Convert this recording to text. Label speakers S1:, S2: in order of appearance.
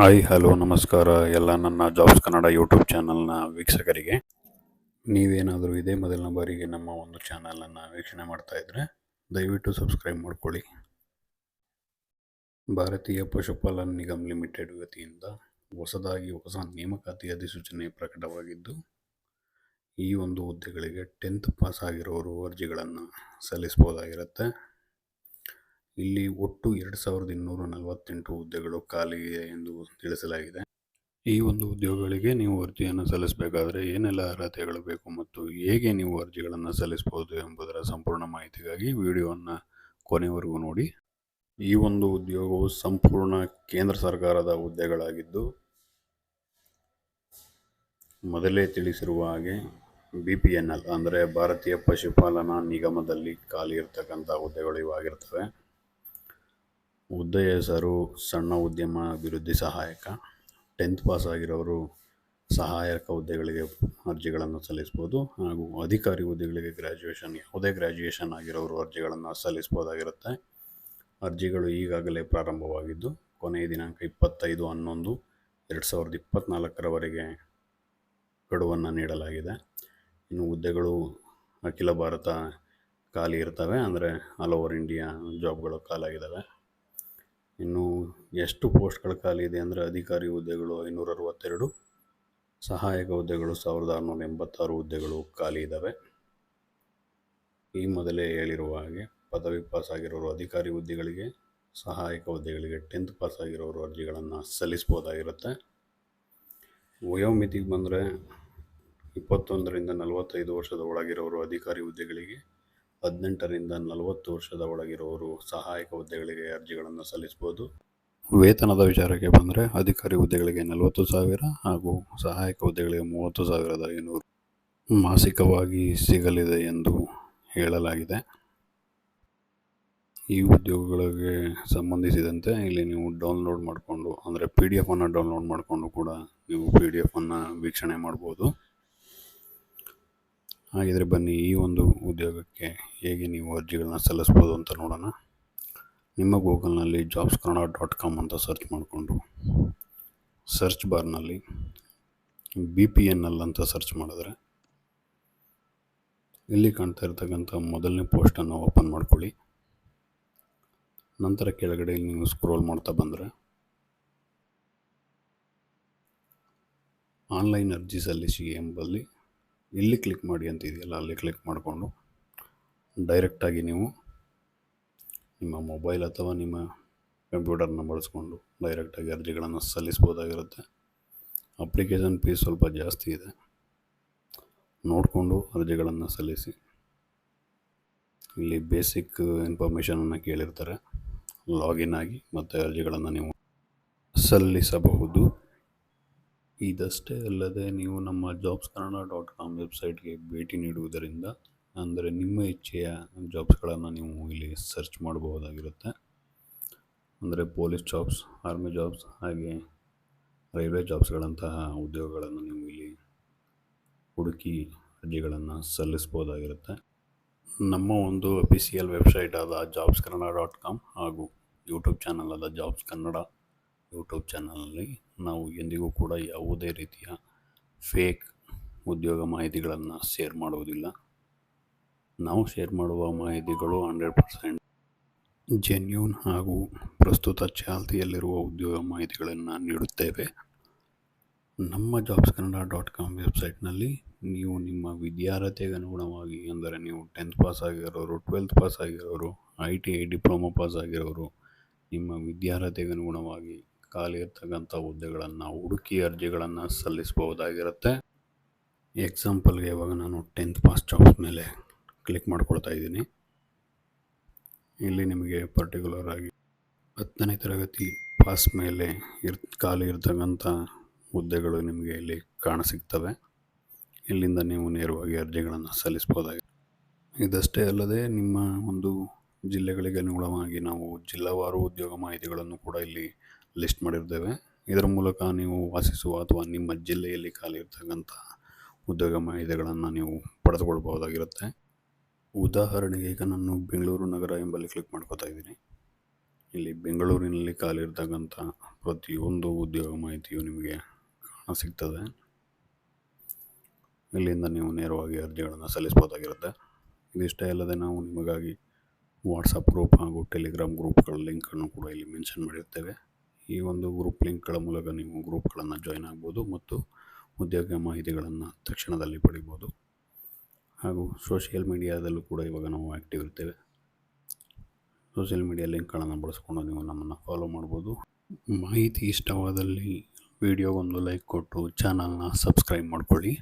S1: Hi, hello, ನಮಸ್ಕಾರ ಎಲ್ಲ ನನ್ನ ಜಾಬ್ಸ್ ಕನ್ನಡ ಯೂಟ್ಯೂಬ್ ಚಾನಲ್ನ ವೀಕ್ಷಕರಿಗೆ. ನೀವೇನಾದರೂ ಇದೇ ಮೊದಲನ ಬಾರಿಗೆ ನಮ್ಮ ಒಂದು ಚಾನಲನ್ನು ವೀಕ್ಷಣೆ ಮಾಡ್ತಾ ದಯವಿಟ್ಟು ಸಬ್ಸ್ಕ್ರೈಬ್ ಮಾಡಿಕೊಳ್ಳಿ. ಭಾರತೀಯ ಪಶುಪಾಲನ್ ನಿಗಮ್ ಲಿಮಿಟೆಡ್ ವತಿಯಿಂದ ಹೊಸದಾಗಿ ಹೊಸ ನೇಮಕಾತಿ ಅಧಿಸೂಚನೆ ಪ್ರಕಟವಾಗಿದ್ದು, ಈ ಒಂದು ಹುದ್ದೆಗಳಿಗೆ ಟೆಂತ್ ಪಾಸ್ ಆಗಿರೋರು ಅರ್ಜಿಗಳನ್ನು ಸಲ್ಲಿಸ್ಬೋದಾಗಿರುತ್ತೆ ಇಲ್ಲಿ ಒಟ್ಟು ಎರಡು ಸಾವಿರದ ಇನ್ನೂರ ನಲವತ್ತೆಂಟು ಹುದ್ದೆಗಳು ಖಾಲಿ ಇದೆ ಎಂದು ತಿಳಿಸಲಾಗಿದೆ. ಈ ಒಂದು ಉದ್ಯೋಗಗಳಿಗೆ ನೀವು ಅರ್ಜಿಯನ್ನು ಸಲ್ಲಿಸಬೇಕಾದರೆ ಏನೆಲ್ಲ ಅರ್ಹತೆಗಳು ಬೇಕು ಮತ್ತು ಹೇಗೆ ನೀವು ಅರ್ಜಿಗಳನ್ನು ಸಲ್ಲಿಸಬಹುದು ಎಂಬುದರ ಸಂಪೂರ್ಣ ಮಾಹಿತಿಗಾಗಿ ವಿಡಿಯೋವನ್ನು ಕೊನೆವರೆಗೂ ನೋಡಿ. ಈ ಒಂದು ಉದ್ಯೋಗವು ಸಂಪೂರ್ಣ ಕೇಂದ್ರ ಸರ್ಕಾರದ ಹುದ್ದೆಗಳಾಗಿದ್ದು, ಮೊದಲೇ ತಿಳಿಸಿರುವ ಹಾಗೆ ಬಿ ಪಿ ಎನ್ ಎಲ್, ಅಂದರೆ ಭಾರತೀಯ ಪಶುಪಾಲನಾ ನಿಗಮದಲ್ಲಿ ಖಾಲಿ ಇರತಕ್ಕಂಥ ಹುದ್ದೆಗಳು ಇವಾಗಿರ್ತವೆ. ಹುದ್ದೆಯ ಹೆಸರು ಸಣ್ಣ ಉದ್ಯಮ ಅಭಿವೃದ್ಧಿ ಸಹಾಯಕ ಟೆಂತ್ ಪಾಸ್ ಆಗಿರೋರು ಸಹಾಯಕ ಹುದ್ದೆಗಳಿಗೆ ಅರ್ಜಿಗಳನ್ನು ಸಲ್ಲಿಸ್ಬೋದು ಹಾಗೂ ಅಧಿಕಾರಿ ಹುದ್ದೆಗಳಿಗೆ ಗ್ರ್ಯಾಜುಯೇಷನ್ ಯಾವುದೇ ಗ್ರ್ಯಾಜುಯೇಷನ್ ಆಗಿರೋರು ಅರ್ಜಿಗಳನ್ನು ಸಲ್ಲಿಸ್ಬೋದಾಗಿರುತ್ತೆ. ಅರ್ಜಿಗಳು ಈಗಾಗಲೇ ಪ್ರಾರಂಭವಾಗಿದ್ದು, ಕೊನೆಯ ದಿನಾಂಕ ಇಪ್ಪತ್ತೈದು ಹನ್ನೊಂದು ಎರಡು ಸಾವಿರದ ಇಪ್ಪತ್ತ್ನಾಲ್ಕರವರೆಗೆ ಗಡುವನ್ನು ನೀಡಲಾಗಿದೆ. ಇನ್ನು ಹುದ್ದೆಗಳು ಅಖಿಲ ಭಾರತ ಖಾಲಿ ಇರ್ತವೆ, ಅಂದರೆ ಆಲ್ ಓವರ್ ಇಂಡಿಯಾ ಜಾಬ್ಗಳು ಖಾಲಿಯಾಗಿದ್ದಾವೆ ಇನ್ನು ಎಷ್ಟು ಪೋಸ್ಟ್ಗಳು ಖಾಲಿ ಇದೆ ಅಂದರೆ ಅಧಿಕಾರಿ ಹುದ್ದೆಗಳು ಐನೂರ ಅರವತ್ತೆರಡು, ಸಹಾಯಕ ಹುದ್ದೆಗಳು ಸಾವಿರದ ಆರುನೂರ ಎಂಬತ್ತಾರು ಹುದ್ದೆಗಳು ಖಾಲಿ ಇದ್ದಾವೆ ಈ ಮೊದಲೇ ಹೇಳಿರುವ ಹಾಗೆ ಪದವಿ ಪಾಸ್ ಆಗಿರೋರು ಅಧಿಕಾರಿ ಹುದ್ದೆಗಳಿಗೆ, ಸಹಾಯಕ ಹುದ್ದೆಗಳಿಗೆ ಟೆಂತ್ ಪಾಸ್ ಆಗಿರೋರು ಅರ್ಜಿಗಳನ್ನು ಸಲ್ಲಿಸ್ಬೋದಾಗಿರುತ್ತೆ ವಯೋಮಿತಿಗೆ ಬಂದರೆ ಇಪ್ಪತ್ತೊಂದರಿಂದ ನಲವತ್ತೈದು ವರ್ಷದ ಒಳಗಿರೋರು ಅಧಿಕಾರಿ ಹುದ್ದೆಗಳಿಗೆ ಹದಿನೆಂಟರಿಂದ ನಲವತ್ತು ವರ್ಷದ ಒಳಗಿರೋರು ಸಹಾಯಕ ಹುದ್ದೆಗಳಿಗೆ ಅರ್ಜಿಗಳನ್ನು ಸಲ್ಲಿಸಬಹುದು ವೇತನದ ವಿಚಾರಕ್ಕೆ ಬಂದರೆ ಅಧಿಕಾರಿ ಹುದ್ದೆಗಳಿಗೆ ನಲವತ್ತು ಸಾವಿರ ಹಾಗೂ ಸಹಾಯಕ ಹುದ್ದೆಗಳಿಗೆ ಮೂವತ್ತು ಸಾವಿರದ ಐನೂರು ಮಾಸಿಕವಾಗಿ ಸಿಗಲಿದೆ ಎಂದು ಹೇಳಲಾಗಿದೆ. ಈ ಉದ್ಯೋಗಗಳಿಗೆ ಸಂಬಂಧಿಸಿದಂತೆ ಇಲ್ಲಿ ನೀವು ಡೌನ್ಲೋಡ್ ಮಾಡಿಕೊಂಡು, ಅಂದರೆ ಪಿ ಡಿ ಎಫನ್ನು ಡೌನ್ಲೋಡ್ ಮಾಡಿಕೊಂಡು ಕೂಡ ನೀವು ಪಿ ಡಿ ಎಫನ್ನು ವೀಕ್ಷಣೆ ಮಾಡ್ಬೋದು. ಹಾಗಿದ್ರೆ ಬನ್ನಿ ಈ ಒಂದು ಉದ್ಯೋಗಕ್ಕೆ ಹೇಗೆ ನೀವು ಅರ್ಜಿಗಳನ್ನ ಸಲ್ಲಿಸ್ಬೋದು ಅಂತ ನೋಡೋಣ. ನಿಮ್ಮ ಗೂಗಲ್ನಲ್ಲಿ ಜಾಬ್ಸ್ ಕನ್ನಡ ಡಾಟ್ ಕಾಮ್ ಅಂತ ಸರ್ಚ್ ಮಾಡಿಕೊಂಡು ಸರ್ಚ್ ಬಾರ್ನಲ್ಲಿ ಬಿ ಪಿ ಎನ್ ಎಲ್ ಅಂತ ಸರ್ಚ್ ಮಾಡಿದ್ರೆ ಇಲ್ಲಿ ಕಾಣ್ತಾ ಇರ್ತಕ್ಕಂಥ ಮೊದಲನೇ ಪೋಸ್ಟನ್ನು ಓಪನ್ ಮಾಡ್ಕೊಳ್ಳಿ. ನಂತರ ಕೆಳಗಡೆ ನೀವು ಸ್ಕ್ರೋಲ್ ಮಾಡ್ತಾ ಬಂದರೆ ಆನ್ಲೈನ್ ಅರ್ಜಿ ಸಲ್ಲಿಸಿ ಎಂಬಲ್ಲಿ ಇಲ್ಲಿ ಕ್ಲಿಕ್ ಮಾಡಿ ಅಂತ ಇದೆಯಲ್ಲ, ಅಲ್ಲಿ ಕ್ಲಿಕ್ ಮಾಡಿಕೊಂಡು ಡೈರೆಕ್ಟಾಗಿ ನೀವು ನಿಮ್ಮ ಮೊಬೈಲ್ ಅಥವಾ ನಿಮ್ಮ ಕಂಪ್ಯೂಟರ್ನ ಬಳಸ್ಕೊಂಡು ಡೈರೆಕ್ಟಾಗಿ ಅರ್ಜಿಗಳನ್ನು ಸಲ್ಲಿಸ್ಬೋದಾಗಿರುತ್ತೆ ಅಪ್ಲಿಕೇಶನ್ ಫೀಸ್ ಸ್ವಲ್ಪ ಜಾಸ್ತಿ ಇದೆ. ನೋಡಿಕೊಂಡು ಅರ್ಜಿಗಳನ್ನು ಸಲ್ಲಿಸಿ. ಇಲ್ಲಿ ಬೇಸಿಕ್ ಇನ್ಫಾರ್ಮೇಷನನ್ನು ಕೇಳಿರ್ತಾರೆ. ಲಾಗಿನ್ ಆಗಿ ಮತ್ತು ಅರ್ಜಿಗಳನ್ನು ನೀವು ಸಲ್ಲಿಸಬಹುದು. ಇದಷ್ಟೇ ಅಲ್ಲದೆ ನೀವು ನಮ್ಮ ಜಾಬ್ಸ್ ಕನ್ನಡ ಡಾಟ್ ಕಾಮ್ ವೆಬ್ಸೈಟ್ಗೆ ಭೇಟಿ ನೀಡುವುದರಿಂದ ಅಂದರೆ ನಿಮ್ಮ ಇಚ್ಛೆಯ ಜಾಬ್ಸ್ಗಳನ್ನು ನೀವು ಇಲ್ಲಿ ಸರ್ಚ್ ಮಾಡಬಹುದಾಗಿರುತ್ತೆ. ಅಂದರೆ ಪೊಲೀಸ್ ಜಾಬ್ಸ್ ಆರ್ಮಿ ಜಾಬ್ಸ್ ಹಾಗೆ ರೈಲ್ವೆ ಜಾಬ್ಸ್ಗಳಂತಹ ಉದ್ಯೋಗಗಳನ್ನು ನೀವು ಇಲ್ಲಿ ಹುಡುಕಿ ಅರ್ಜಿಗಳನ್ನು ಸಲ್ಲಿಸ್ಬೋದಾಗಿರುತ್ತೆ ನಮ್ಮ ಒಂದು ಅಫಿಸಿಯಲ್ ವೆಬ್ಸೈಟ್ ಆದ ಜಾಬ್ಸ್ ಕನ್ನಡ ಡಾಟ್ ಕಾಮ್ ಹಾಗೂ ಯೂಟ್ಯೂಬ್ ಚಾನಲ್ ಆದ ಜಾಬ್ಸ್ ಕನ್ನಡ ಯೂಟ್ಯೂಬ್ ಚಾನಲ್ನಲ್ಲಿ ನಾವು ಎಂದಿಗೂ ಕೂಡ ಯಾವುದೇ ರೀತಿಯ ಫೇಕ್ ಉದ್ಯೋಗ ಮಾಹಿತಿಗಳನ್ನು ಶೇರ್ ಮಾಡುವುದಿಲ್ಲ ನಾವು ಶೇರ್ ಮಾಡುವ ಮಾಹಿತಿಗಳು ಹಂಡ್ರೆಡ್ ಪರ್ಸೆಂಟ್ ಜೆನ್ಯೂನ್ ಹಾಗೂ ಪ್ರಸ್ತುತ ಚಾಲ್ತಿಯಲ್ಲಿರುವ ಉದ್ಯೋಗ ಮಾಹಿತಿಗಳನ್ನು ನೀಡುತ್ತೇವೆ. ನಮ್ಮ ಜಾಬ್ಸ್ ಕನ್ನಡ ಡಾಟ್ ಕಾಮ್ ವೆಬ್ಸೈಟ್ನಲ್ಲಿ ನೀವು ನಿಮ್ಮ ವಿದ್ಯಾರ್ಹತೆಗೆ ಅನುಗುಣವಾಗಿ ಅಂದರೆ ನೀವು ಟೆಂತ್ ಪಾಸ್ ಆಗಿರೋರು ಟ್ವೆಲ್ತ್ ಪಾಸ್ ಆಗಿರೋರು I T I diploma pass ಆಗಿರೋರು, ನಿಮ್ಮ ವಿದ್ಯಾರ್ಹತೆಗೆ ಅನುಗುಣವಾಗಿ ಖಾಲಿ ಇರ್ತಕ್ಕಂಥ ಹುದ್ದೆಗಳನ್ನು, ಹುಡುಕಿ ಅರ್ಜಿಗಳನ್ನು ಸಲ್ಲಿಸಬಹುದಾಗಿರುತ್ತೆ. ಎಕ್ಸಾಂಪಲ್ಗೆ ಇವಾಗ ನಾನು ಟೆಂತ್ ಪಾಸ್ ಜಾಬ್ಸ್ ಮೇಲೆ ಕ್ಲಿಕ್ ಮಾಡ್ಕೊಳ್ತಾ ಇದ್ದೀನಿ. ಇಲ್ಲಿ ನಿಮಗೆ ಪರ್ಟಿಕ್ಯುಲರ್ ಆಗಿ ಹತ್ತನೇ ತರಗತಿ ಪಾಸ್ ಮೇಲೆ ಇರ್ ಖಾಲಿ ಇರ್ತಕ್ಕಂಥ ಹುದ್ದೆಗಳು ನಿಮಗೆ ಇಲ್ಲಿ ಕಾಣಸಿಗ್ತವೆ. ಇಲ್ಲಿಂದ ನೀವು ನೇರವಾಗಿ ಅರ್ಜಿಗಳನ್ನು ಸಲ್ಲಿಸ್ಬೋದಾಗಿದೆ ಇದಷ್ಟೇ ಅಲ್ಲದೆ ನಿಮ್ಮ ಒಂದು ಜಿಲ್ಲೆಗಳಿಗೆ ಅನುಗುಣವಾಗಿ ನಾವು ಜಿಲ್ಲಾವಾರು ಉದ್ಯೋಗ ಮಾಹಿತಿಗಳನ್ನು ಕೂಡ ಇಲ್ಲಿ ಲಿಸ್ಟ್ ಮಾಡಿರ್ತೇವೆ. ಇದರ ಮೂಲಕ ನೀವು ವಾಸಿಸುವ ಅಥವಾ ನಿಮ್ಮ ಜಿಲ್ಲೆಯಲ್ಲಿ ಖಾಲಿ ಇರ್ತಕ್ಕಂಥ ಉದ್ಯೋಗ ಮಾಹಿತಿಗಳನ್ನು ನೀವು ಪಡೆದುಕೊಳ್ಬಹುದಾಗಿರುತ್ತೆ. ಉದಾಹರಣೆಗೆ ಈಗ ನಾನು ಬೆಂಗಳೂರು ನಗರ ಎಂಬಲ್ಲಿ ಕ್ಲಿಕ್ ಮಾಡ್ಕೋತಾ ಇದ್ದೀನಿ. ಇಲ್ಲಿ ಬೆಂಗಳೂರಿನಲ್ಲಿ ಖಾಲಿ ಇರ್ತಕ್ಕಂಥ ಪ್ರತಿಯೊಂದು ಉದ್ಯೋಗ ಮಾಹಿತಿಯು ನಿಮಗೆ ಕಾಣ ಸಿಗ್ತದೆ. ಇಲ್ಲಿಂದ ನೀವು ನೇರವಾಗಿ ಅರ್ಜಿಗಳನ್ನು ಸಲ್ಲಿಸ್ಬೋದಾಗಿರುತ್ತೆ ಇದಿಷ್ಟೇ ಅಲ್ಲದೆ ನಾವು ನಿಮಗಾಗಿ ವಾಟ್ಸಪ್ ಗ್ರೂಪ್ ಹಾಗೂ ಟೆಲಿಗ್ರಾಮ್ ಗ್ರೂಪ್ಗಳ ಲಿಂಕನ್ನು ಕೂಡ ಇಲ್ಲಿ ಮೆನ್ಷನ್ ಮಾಡಿರ್ತೇವೆ. ಈ ಒಂದು ಗ್ರೂಪ್ ಲಿಂಕ್ಗಳ ಮೂಲಕ ನೀವು ಗ್ರೂಪ್ಗಳನ್ನು ಜಾಯ್ನ್ ಆಗ್ಬೋದು ಮತ್ತು ಉದ್ಯೋಗ ಮಾಹಿತಿಗಳನ್ನು ತಕ್ಷಣದಲ್ಲಿ ಪಡಿಬೋದು. ಹಾಗೂ ಸೋಷಿಯಲ್ ಮೀಡಿಯಾದಲ್ಲೂ ಕೂಡ ಇವಾಗ ನಾವು ಆ್ಯಕ್ಟಿವ್ ಇರ್ತೇವೆ. ಸೋಷಿಯಲ್ ಮೀಡಿಯಾ ಲಿಂಕ್ಗಳನ್ನು ಬಳಸ್ಕೊಂಡು ನೀವು ನಮ್ಮನ್ನು ಫಾಲೋ ಮಾಡ್ಬೋದು. ಮಾಹಿತಿ ಇಷ್ಟವಾದಲ್ಲಿ ವಿಡಿಯೋಗೊಂದು ಲೈಕ್ ಕೊಟ್ಟು ಚಾನಲ್ನ ಸಬ್ಸ್ಕ್ರೈಬ್ ಮಾಡ್ಕೊಳ್ಳಿ.